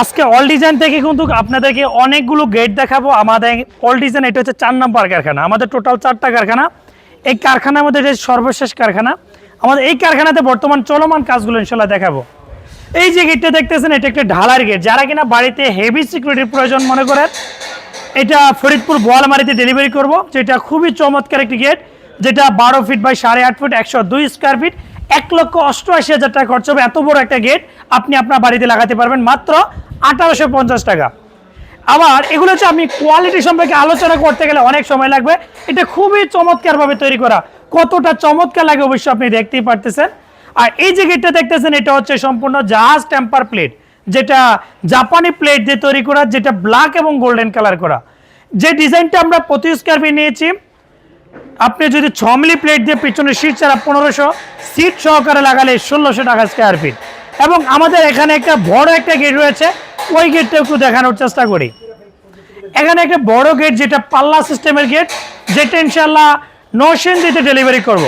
আজকে all design থেকে কিন্তু আপনাদেরকে অনেকগুলো গেট দেখাবো। আমাদের অল ডিজাইন এটা হচ্ছে চার নম্বর কারখানা। আমাদের টোটাল চারটা কারখানা। এই কারখানার মধ্যে এটা সর্বশেষ কারখানা, আমাদের এই কারখানাতে বর্তমান চলমান কাজগুলো ইনশাল্লাহ দেখাবো। এই যে গেটটা দেখতেছেন, এটা একটা ঢালার গেট যারা কিনা বাড়িতে হেভি সিকিউরিটির প্রয়োজন মনে করেন, এটা ফরিদপুর বোয়ালমারিতে ডেলিভারি করব, যেটা খুবই চমৎকার একটি গেট যেটা বারো ফিট বাই সাড়ে আট ফুট একশো দুই স্কোয়ার ফিট এক লক্ষ অষ্টআশি হাজার টাকা খরচ হবে। এত বড় একটা গেট আপনি আপনার বাড়িতে লাগাতে পারবেন মাত্র আঠারোশো পঞ্চাশ টাকা। আবার এগুলো হচ্ছে আমি কোয়ালিটি সম্পর্কে আলোচনা করতে গেলে অনেক সময় লাগবে। এটা খুবই চমৎকারভাবে তৈরি করা। কতটা চমৎকার লাগে অবশ্যই আপনি দেখতেই পারতেছেন। আর এই যে গেটটা দেখতেছেন, এটা হচ্ছে সম্পূর্ণ জাহাজ টেম্পার প্লেট যেটা জাপানি প্লেট দিয়ে তৈরি করা, যেটা ব্ল্যাক এবং গোল্ডেন কালার করা। যে ডিজাইনটা আমরা প্রতি স্কোয়ার ফিট নিয়েছি আপনি যদি ছ মিলি প্লেট দিয়ে পিছনে সিট ছাড়া পনেরোশো, সিট সহকারে লাগালে ষোলোশো টাকা স্কোয়ার ফিট এবং আমাদের এখানে একটা বড় একটা গেট রয়েছে, ওই গেটটা একটু দেখানোর চেষ্টা করি। এখানে একটা বড় গেট যেটা পাল্লা সিস্টেমের গেট যেটা ইনশাল্লাহ নশন দিতে ডেলিভারি করব।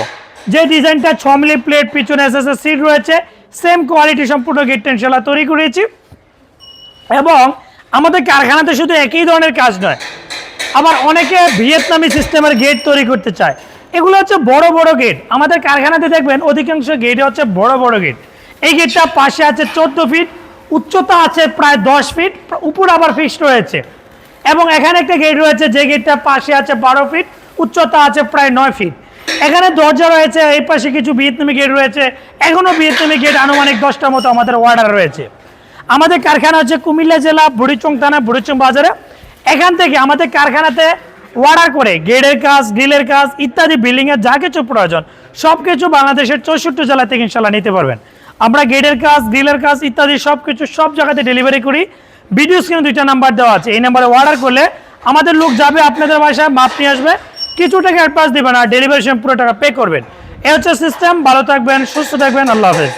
যে ডিজাইনটা ছ মিলি প্লেট পিছনে এস সিট রয়েছে সেম কোয়ালিটি সম্পূর্ণ গেটটা ইনশাল্লাহ তৈরি করেছি। এবং আমাদের কারখানাতে শুধু একই ধরনের কাজ নয় আবার অনেকে ভিয়েতনামি সিস্টেমের গেট তৈরি করতে চায়। এগুলো হচ্ছে বড় বড় গেট আমাদের কারখানাতে দেখবেন, অধিকাংশ গেট হচ্ছে বড় বড় গেট এই গেটটা পাশে আছে চোদ্দ ফিট উচ্চতা আছে প্রায় দশ ফিট উপর আবার ফিক্সড রয়েছে। এবং এখানে একটা গেট রয়েছে, যে গেটটা পাশে আছে বারো ফিট উচ্চতা আছে প্রায় নয় ফিট এখানে দরজা রয়েছে, এই পাশে কিছু ভিয়েতনামি গেট রয়েছে। এখনও ভিয়েতনামি গেট আনুমানিক দশটার মতো আমাদের অর্ডার রয়েছে। আমাদের কারখানা হচ্ছে কুমিল্লা জেলা, বুড়িচং থানা, বুড়িচং বাজারে। এখান থেকে আমাদের কারখানাতে অর্ডার করে গেটের কাজ গ্রিলের কাজ ইত্যাদি বিল্ডিংয়ের যা কিছু প্রয়োজন সব কিছু বাংলাদেশের চৌষট্টি জেলা থেকে ইনশাল্লাহ নিতে পারবেন। আমরা গেটের কাজ গ্রিলের কাজ ইত্যাদি সব কিছু সব জায়গাতে ডেলিভারি করি। ভিডিও স্ক্রিনে দুইটা নাম্বার দেওয়া আছে, এই নাম্বারে অর্ডার করলে আমাদের লোক যাবে, আপনাদের বাসায় মাপ নিয়ে আসবে। কিছু টাকা অ্যাডভান্স দেবেন আর ডেলিভারি সময় পুরো টাকা পে করবেন। এ হচ্ছে সিস্টেম ভালো থাকবেন, সুস্থ থাকবেন, আল্লাহ হাফেজ।